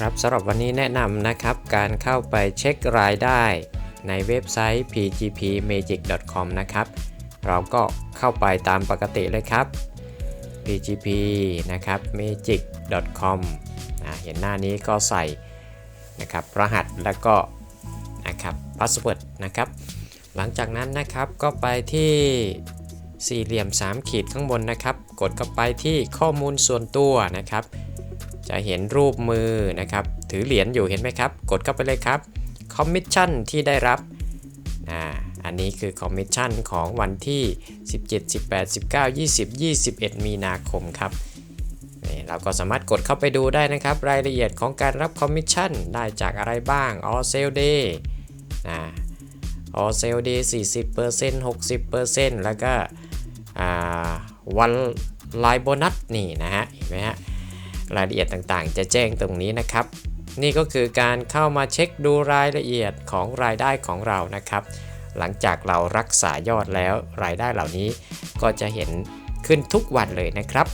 ครับสำหรับวันนี้แนะนำนะครับการเข้าไปเช็ครายได้ในเว็บไซต์ pgpmagic.com นะครับ เราก็เข้าไปตามปกติเลยครับ pgp นะครับ magic.com นะเห็นหน้านี้ก็ใส่นะครับรหัสแล้วก็นะครับ password นะครับ หลังจากนั้นนะครับก็ไปที่สี่เหลี่ยม3ขีดข้างบนนะครับ กดเข้าไปที่ข้อมูลส่วนตัวนะครับ จะเห็นรูปมือนะครับ ถือเหรียญอยู่เห็นไหมครับ กดเข้าไปเลยครับคอมมิชชั่นที่ได้รับอ่าอันนี้คือคอมมิชชั่นของวันที่ 17 18 19 20 21 มีนาคมครับนี่เราก็สามารถกดเข้าไปดูได้นะครับ รายละเอียดของการรับคอมมิชชั่นได้จากอะไรบ้าง All Sale Day นะ All Sale Day 40% 60%แล้วก็วันไลน์โบนัสนี่นะฮะเห็นไหมฮะ รายละเอียดต่างๆ จะแจ้งตรงนี้นะครับ นี่ก็คือการเข้ามาเช็คดูรายละเอียดของรายได้ของเรานะครับ หลังจากเรารักษายอดแล้วรายได้เหล่านี้ก็จะเห็นขึ้นทุกวันเลยนะครับ